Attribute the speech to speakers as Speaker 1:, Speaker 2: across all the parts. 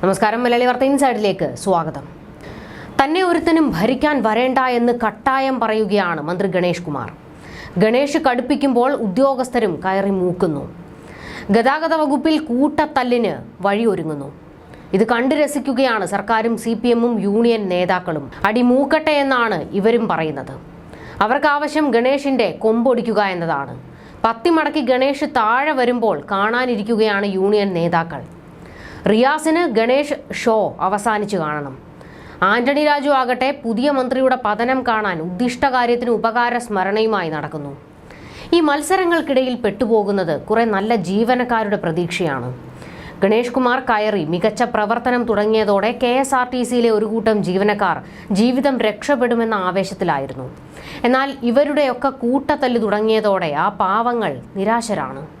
Speaker 1: നമസ്കാരം മലയാളി വാർത്ത ഇൻസൈഡിലേക്ക് സ്വാഗതം. തന്നെ ഒരുത്തനും ഭരിക്കാൻ വരേണ്ട എന്ന് കട്ടായം പറയുകയാണ് മന്ത്രി ഗണേഷ് കുമാർ. ഗണേഷ് കടുപ്പിക്കുമ്പോൾ ഉദ്യോഗസ്ഥരും കയറി മൂക്കുന്നു. ഗതാഗത വകുപ്പിൽ കൂട്ടത്തല്ലിന് വഴിയൊരുങ്ങുന്നു. ഇത് കണ്ടു രസിക്കുകയാണ് സർക്കാരും സി പി എമ്മും യൂണിയൻ നേതാക്കളും. അടിമൂക്കട്ടെ എന്നാണ് ഇവരും പറയുന്നത്. അവർക്ക് ആവശ്യം ഗണേഷിന്റെ കൊമ്പൊടിക്കുക എന്നതാണ്. പത്തിമടക്കി ഗണേഷ് താഴെ വരുമ്പോൾ കാണാനിരിക്കുകയാണ് യൂണിയൻ നേതാക്കൾ. റിയാസിന് ഗണേഷ് ഷോ അവസാനിച്ചു കാണണം. ആന്റണി രാജു ആകട്ടെ പുതിയ മന്ത്രിയുടെ പതനം കാണാൻ ഉദ്ദിഷ്ട കാര്യത്തിന് ഉപകാര സ്മരണയുമായി നടക്കുന്നു. ഈ മത്സരങ്ങൾക്കിടയിൽ പെട്ടുപോകുന്നത് കുറെ നല്ല ജീവനക്കാരുടെ പ്രതീക്ഷയാണ്. ഗണേഷ് കുമാർ കയറി മികച്ച പ്രവർത്തനം തുടങ്ങിയതോടെ കെ എസ് ആർ ടി സിയിലെ ഒരു കൂട്ടം ജീവനക്കാർ ജീവിതം രക്ഷപ്പെടുമെന്ന ആവേശത്തിലായിരുന്നു. എന്നാൽ ഇവരുടെയൊക്കെ കൂട്ടത്തല്ല് തുടങ്ങിയതോടെ ആ പാവങ്ങൾ നിരാശരാണ്.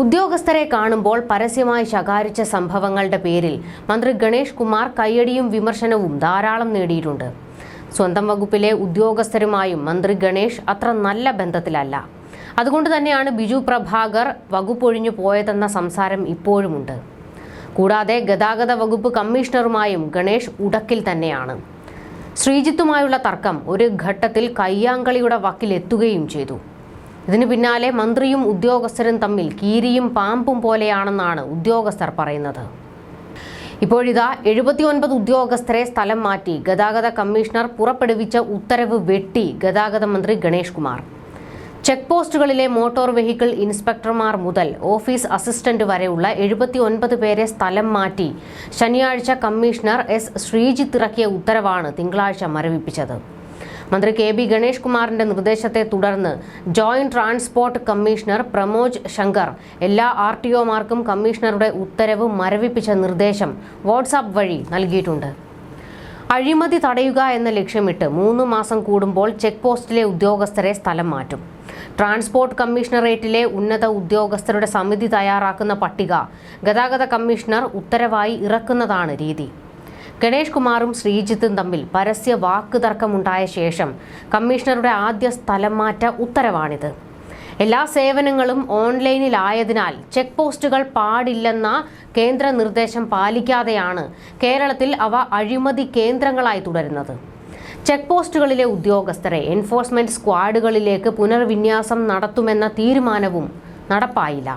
Speaker 1: ഉദ്യോഗസ്ഥരെ കാണുമ്പോൾ പരസ്യമായി ശകാരിച്ച സംഭവങ്ങളുടെ പേരിൽ മന്ത്രി ഗണേഷ് കുമാർ കയ്യടിയും വിമർശനവും ധാരാളം നേടിയിട്ടുണ്ട്. സ്വന്തം വകുപ്പിലെ ഉദ്യോഗസ്ഥരുമായും മന്ത്രി ഗണേഷ് അത്ര നല്ല ബന്ധത്തിലല്ല. അതുകൊണ്ട് തന്നെയാണ് ബിജു പ്രഭാകർ വകുപ്പൊഴിഞ്ഞു പോയതെന്ന സംസാരം ഇപ്പോഴുമുണ്ട്. കൂടാതെ ഗതാഗത വകുപ്പ് കമ്മീഷണറുമായും ഗണേഷ് ഉടക്കിൽ തന്നെയാണ്. ശ്രീജിത്തുമായുള്ള തർക്കം ഒരു ഘട്ടത്തിൽ കയ്യാങ്കളിയുടെ വക്കിലെത്തുകയും ചെയ്തു. ഇതിന് പിന്നാലെ മന്ത്രിയും ഉദ്യോഗസ്ഥരും തമ്മിൽ കീരിയും പാമ്പും പോലെയാണെന്നാണ് ഉദ്യോഗസ്ഥർ പറയുന്നത്. ഇപ്പോഴിതാ എഴുപത്തിയൊൻപത് ഉദ്യോഗസ്ഥരെ സ്ഥലം മാറ്റി ഗതാഗത കമ്മീഷണർ പുറപ്പെടുവിച്ച ഉത്തരവ് വെട്ടി ഗതാഗത മന്ത്രി ഗണേഷ് കുമാർ. ചെക്ക് പോസ്റ്റുകളിലെ മോട്ടോർ വെഹിക്കിൾ ഇൻസ്പെക്ടർമാർ മുതൽ ഓഫീസ് അസിസ്റ്റന്റ് വരെയുള്ള എഴുപത്തി ഒൻപത് പേരെ സ്ഥലം മാറ്റി ശനിയാഴ്ച കമ്മീഷണർ എസ് ശ്രീജിത്ത് ഇറക്കിയ ഉത്തരവാണ് തിങ്കളാഴ്ച മരവിപ്പിച്ചത്. മന്ത്രി കെ ബി ഗണേഷ് കുമാറിന്റെ നിർദ്ദേശത്തെ തുടർന്ന് joint transport commissioner Pramoj Shankar എല്ലാ ആർ ടി ഒമാർക്കും കമ്മീഷണറുടെ ഉത്തരവ് മരവിപ്പിച്ച നിർദ്ദേശം വാട്സാപ്പ് വഴി നൽകിയിട്ടുണ്ട്. അഴിമതി തടയുക എന്ന ലക്ഷ്യമിട്ട് മൂന്ന് മാസം കൂടുമ്പോൾ ചെക്ക് പോസ്റ്റിലെ ഉദ്യോഗസ്ഥരെ സ്ഥലം മാറ്റും. ട്രാൻസ്പോർട്ട് കമ്മീഷണറേറ്റിലെ ഉന്നത ഉദ്യോഗസ്ഥരുടെ സമിതി തയ്യാറാക്കുന്ന പട്ടിക ഗതാഗത കമ്മീഷണർ ഉത്തരവായി ഇറക്കുന്നതാണ് രീതി. ഗണേഷ് കുമാറും ശ്രീജിത്തും തമ്മിൽ പരസ്യ വാക്കുതർക്കമുണ്ടായ ശേഷം കമ്മീഷണറുടെ ആദ്യ സ്ഥലം മാറ്റ ഉത്തരവാണിത്. എല്ലാ സേവനങ്ങളും ഓൺലൈനിലായതിനാൽ ചെക്ക് പോസ്റ്റുകൾ പാടില്ലെന്ന കേന്ദ്ര നിർദ്ദേശം പാലിക്കാതെയാണ് കേരളത്തിൽ അവ അഴിമതി കേന്ദ്രങ്ങളായി തുടരുന്നത്. ചെക്ക് പോസ്റ്റുകളിലെ ഉദ്യോഗസ്ഥരെ എൻഫോഴ്സ്മെന്റ് സ്ക്വാഡുകളിലേക്ക് പുനർവിന്യാസം നടത്തുമെന്ന തീരുമാനവും നടപ്പായില്ല.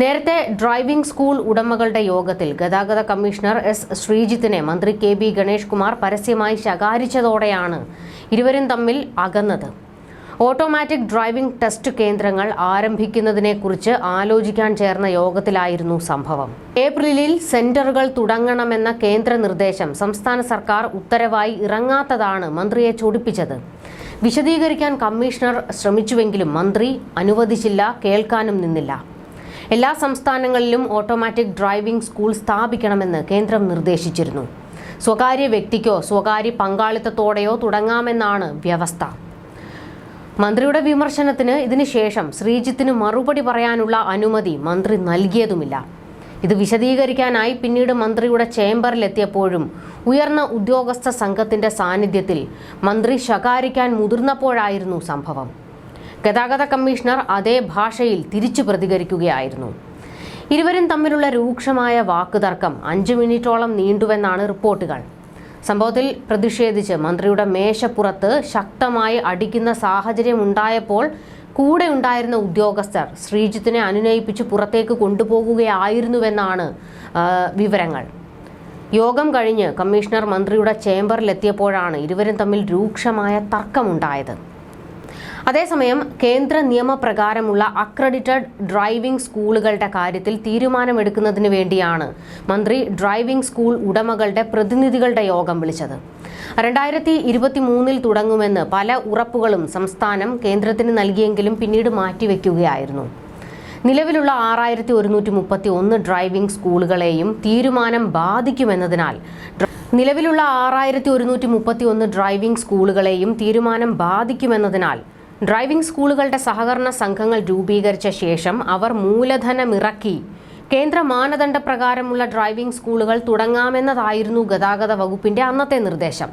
Speaker 1: നേരത്തെ ഡ്രൈവിംഗ് സ്കൂൾ ഉടമകളുടെ യോഗത്തിൽ ഗതാഗത കമ്മീഷണർ എസ് ശ്രീജിത്തിനെ മന്ത്രി കെ ബി ഗണേഷ് കുമാർ പരസ്യമായി ശകാരിച്ചതോടെയാണ് ഇരുവരും തമ്മിൽ അകന്നത്. ഓട്ടോമാറ്റിക് ഡ്രൈവിംഗ് ടെസ്റ്റ് കേന്ദ്രങ്ങൾ ആരംഭിക്കുന്നതിനെക്കുറിച്ച് ആലോചിക്കാൻ ചേർന്ന യോഗത്തിലായിരുന്നു സംഭവം. ഏപ്രിലിൽ സെന്ററുകൾ തുടങ്ങണമെന്ന കേന്ദ്ര നിർദ്ദേശം സംസ്ഥാന സർക്കാർ ഉത്തരവായി ഇറങ്ങാത്തതാണ് മന്ത്രിയെ ചൊടിപ്പിച്ചത്. വിശദീകരിക്കാൻ കമ്മീഷണർ ശ്രമിച്ചുവെങ്കിലും മന്ത്രി അനുവദിച്ചില്ല കേൾക്കാനും നിന്നില്ല. എല്ലാ സംസ്ഥാനങ്ങളിലും ഓട്ടോമാറ്റിക് ഡ്രൈവിംഗ് സ്കൂൾ സ്ഥാപിക്കണമെന്ന് കേന്ദ്രം നിർദ്ദേശിച്ചിരുന്നു. സ്വകാര്യ വ്യക്തിക്കോ സ്വകാര്യ പങ്കാളിത്തത്തോടെയോ തുടങ്ങാമെന്നാണ് വ്യവസ്ഥ. മന്ത്രിയുടെ വിമർശനത്തിന് ഇതിനുശേഷം ശ്രീജിത്തിന് മറുപടി പറയാനുള്ള അനുമതി മന്ത്രി നൽകിയതുമില്ല. ഇത് വിശദീകരിക്കാനായി പിന്നീട് മന്ത്രിയുടെ ചേംബറിലെത്തിയപ്പോഴും ഉയർന്ന ഉദ്യോഗസ്ഥ സംഘത്തിന്റെ സാന്നിധ്യത്തിൽ മന്ത്രി ശകാരിക്കാൻ മുതിർന്നപ്പോഴായിരുന്നു സംഭവം. ഗതാഗത കമ്മീഷണർ അതേ ഭാഷയിൽ തിരിച്ചു പ്രതികരിക്കുകയായിരുന്നു. ഇരുവരും തമ്മിലുള്ള രൂക്ഷമായ വാക്കുതർക്കം അഞ്ചു മിനിറ്റോളം നീണ്ടുവെന്നാണ് റിപ്പോർട്ടുകൾ. സംഭവത്തിൽ പ്രതിഷേധിച്ച് മന്ത്രിയുടെ മേശപ്പുറത്ത് ശക്തമായി അടിക്കുന്ന സാഹചര്യം ഉണ്ടായപ്പോൾ കൂടെ ഉണ്ടായിരുന്ന ഉദ്യോഗസ്ഥർ ശ്രീജിത്തിനെ അനുനയിപ്പിച്ച് പുറത്തേക്ക് കൊണ്ടുപോകുകയായിരുന്നുവെന്നാണ് വിവരങ്ങൾ. യോഗം കഴിഞ്ഞ് കമ്മീഷണർ മന്ത്രിയുടെ ചേംബറിലെത്തിയപ്പോഴാണ് ഇരുവരും തമ്മിൽ രൂക്ഷമായ തർക്കമുണ്ടായത്. അതേസമയം കേന്ദ്ര നിയമപ്രകാരമുള്ള അക്രഡിറ്റഡ് ഡ്രൈവിംഗ് സ്കൂളുകളുടെ കാര്യത്തിൽ തീരുമാനമെടുക്കുന്നതിന് വേണ്ടിയാണ് മന്ത്രി ഡ്രൈവിംഗ് സ്കൂൾ ഉടമകളുടെ പ്രതിനിധികളുടെ യോഗം വിളിച്ചത്. രണ്ടായിരത്തി ഇരുപത്തി മൂന്നിൽ തുടങ്ങുമെന്ന് പല ഉറപ്പുകളും സംസ്ഥാനം കേന്ദ്രത്തിന് നൽകിയെങ്കിലും പിന്നീട് മാറ്റിവെക്കുകയായിരുന്നു. നിലവിലുള്ള ആറായിരത്തി ഒരുന്നൂറ്റി മുപ്പത്തി ഒന്ന് ഡ്രൈവിംഗ് സ്കൂളുകളെയും തീരുമാനം ബാധിക്കുമെന്നതിനാൽ നിലവിലുള്ള ആറായിരത്തി ഒരുന്നൂറ്റി മുപ്പത്തി ഒന്ന് ഡ്രൈവിംഗ് സ്കൂളുകളെയും തീരുമാനം ബാധിക്കുമെന്നതിനാൽ ഡ്രൈവിംഗ് സ്കൂളുകളുടെ സഹകരണ സംഘങ്ങൾ രൂപീകരിച്ച ശേഷം അവർ മൂലധനമിറക്കി. കേന്ദ്ര മാനദണ്ഡ പ്രകാരമുള്ള ഡ്രൈവിംഗ് സ്കൂളുകൾ തുടങ്ങാമെന്നതായിരുന്നു ഗതാഗത വകുപ്പിന്റെ അന്നത്തെ നിർദ്ദേശം.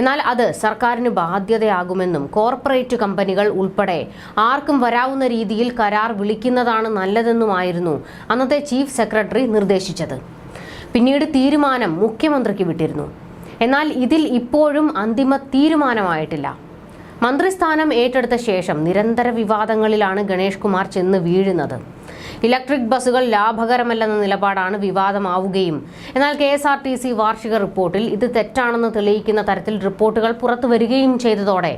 Speaker 1: എന്നാൽ അത് സർക്കാരിന് ബാധ്യതയാകുമെന്നും കോർപ്പറേറ്റ് കമ്പനികൾ ഉൾപ്പെടെ ആർക്കും വരാവുന്ന രീതിയിൽ കരാർ വിളിക്കുന്നതാണ് നല്ലതെന്നുമായിരുന്നു അന്നത്തെ ചീഫ് സെക്രട്ടറി നിർദ്ദേശിച്ചത്. പിന്നീട് തീരുമാനം മുഖ്യമന്ത്രിക്ക് വിട്ടിരുന്നു. എന്നാൽ ഇതിൽ ഇപ്പോഴും അന്തിമ തീരുമാനമായിട്ടില്ല. മന്ത്രിസ്ഥാനം ഏറ്റെടുത്ത ശേഷം നിരന്തര വിവാദങ്ങളിലാണ് ഗണേഷ് കുമാർ ചെന്ന് വീഴുന്നത്. ഇലക്ട്രിക് ബസ്സുകൾ ലാഭകരമല്ലെന്ന നിലപാടാണ് വിവാദമാവുകയും എന്നാൽ K S R T C വാർഷിക റിപ്പോർട്ടിൽ ഇത് തെറ്റാണെന്ന് തെളിയിക്കുന്ന തരത്തിൽ റിപ്പോർട്ടുകൾ പുറത്തു വരികയും ചെയ്തതോടെ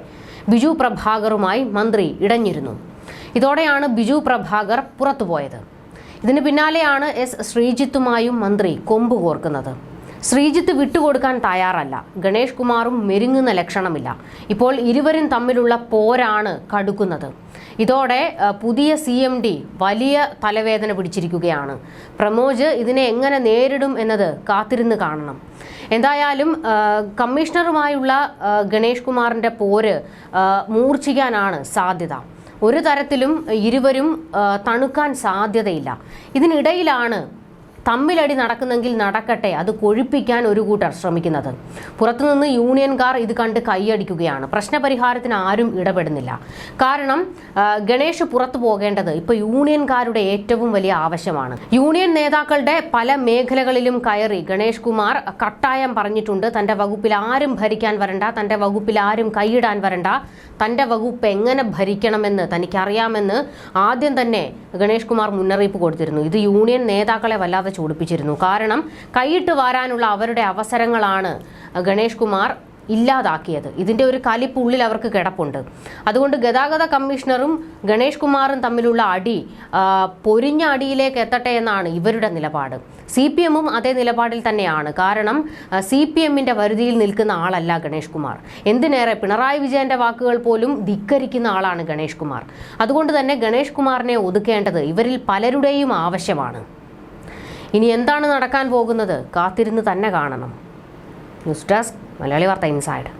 Speaker 1: ബിജു പ്രഭാകറുമായി മന്ത്രി ഇടഞ്ഞിരുന്നു. ഇതോടെയാണ് ബിജു പ്രഭാകർ പുറത്തുപോയത്. ഇതിന് പിന്നാലെയാണ് എസ് ശ്രീജിത്തുമായും മന്ത്രി കൊമ്പ് കോർക്കുന്നത്. ശ്രീജിത്ത് വിട്ടുകൊടുക്കാൻ തയ്യാറല്ല. ഗണേഷ് കുമാറും മെരുങ്ങുന്ന ലക്ഷണമില്ല. ഇപ്പോൾ ഇരുവരും തമ്മിലുള്ള പോരാണ് കടുക്കുന്നത്. ഇതോടെ പുതിയ സി എം ഡി വലിയ തലവേദന പിടിച്ചിരിക്കുകയാണ്. പ്രമോജ് ഇതിനെ എങ്ങനെ നേരിടും എന്നത് കാത്തിരുന്ന് കാണണം. എന്തായാലും കമ്മീഷണറുമായുള്ള ഗണേഷ് കുമാറിന്റെ പോര് മൂർച്ഛിക്കാനാണ് സാധ്യത. ഒരു തരത്തിലും ഇരുവരും തണുക്കാൻ സാധ്യതയില്ല. ഇതിനിടയിലാണ് തമ്മിലടി നടക്കുന്നെങ്കിൽ നടക്കട്ടെ അത് കൊഴുപ്പിക്കാൻ ഒരു കൂട്ടർ ശ്രമിക്കുന്നത്. പുറത്തുനിന്ന് യൂണിയൻകാർ ഇത് കണ്ട് കൈയടിക്കുകയാണ്. പ്രശ്നപരിഹാരത്തിന് ആരും ഇടപെടുന്നില്ല. കാരണം ഗണേഷ് പുറത്തു പോകേണ്ടത് ഇപ്പൊ യൂണിയൻകാരുടെ ഏറ്റവും വലിയ ആവശ്യമാണ്. യൂണിയൻ നേതാക്കളുടെ പല മേഖലകളിലും കയറി ഗണേഷ് കുമാർ കട്ടായം പറഞ്ഞിട്ടുണ്ട്. തന്റെ വകുപ്പിൽ ആരും ഭരിക്കാൻ വരണ്ട തന്റെ വകുപ്പിൽ ആരും കൈയിടാൻ വരണ്ട തന്റെ വകുപ്പ് എങ്ങനെ ഭരിക്കണമെന്ന് തനിക്കറിയാമെന്ന് ആദ്യം തന്നെ ഗണേഷ് കുമാർ മുന്നറിയിപ്പ് കൊടുത്തിരുന്നു. ഇത് യൂണിയൻ നേതാക്കളെ വല്ലാതെ ചൂടിപ്പിച്ചിരുന്നു. കാരണം കൈയിട്ട് വാരാനുള്ള അവരുടെ അവസരങ്ങളാണ് ഗണേഷ് കുമാർ ഇല്ലാതാക്കിയത്. ഇതിന്റെ ഒരു കലിപ്പ് ഉള്ളിൽ അവർക്ക് കിടപ്പുണ്ട്. അതുകൊണ്ട് ഗതാഗത കമ്മീഷണറും ഗണേഷ് കുമാറും തമ്മിലുള്ള അടി പൊരിഞ്ഞ അടിയിലേക്ക് എത്തട്ടെ എന്നാണ് ഇവരുടെ നിലപാട്. സി പി എമ്മും അതേ നിലപാടിൽ തന്നെയാണ്. കാരണം സി പി എമ്മിന്റെ വരുതിയിൽ നിൽക്കുന്ന ആളല്ല ഗണേഷ് കുമാർ. എന്തിനേറെ പിണറായി വിജയന്റെ വാക്കുകൾ പോലും ധിക്കരിക്കുന്ന ആളാണ് ഗണേഷ് കുമാർ. അതുകൊണ്ട് തന്നെ ഗണേഷ് കുമാറിനെ ഒതുക്കേണ്ടത് ഇവരിൽ പലരുടെയും ആവശ്യമാണ്. ഇനി എന്താണ് നടക്കാൻ പോകുന്നത്? കാത്തിരുന്ന് തന്നെ കാണണം. ന്യൂസ് ഡെസ്ക് മലയാളി വാർത്ത ഇൻസൈഡ്.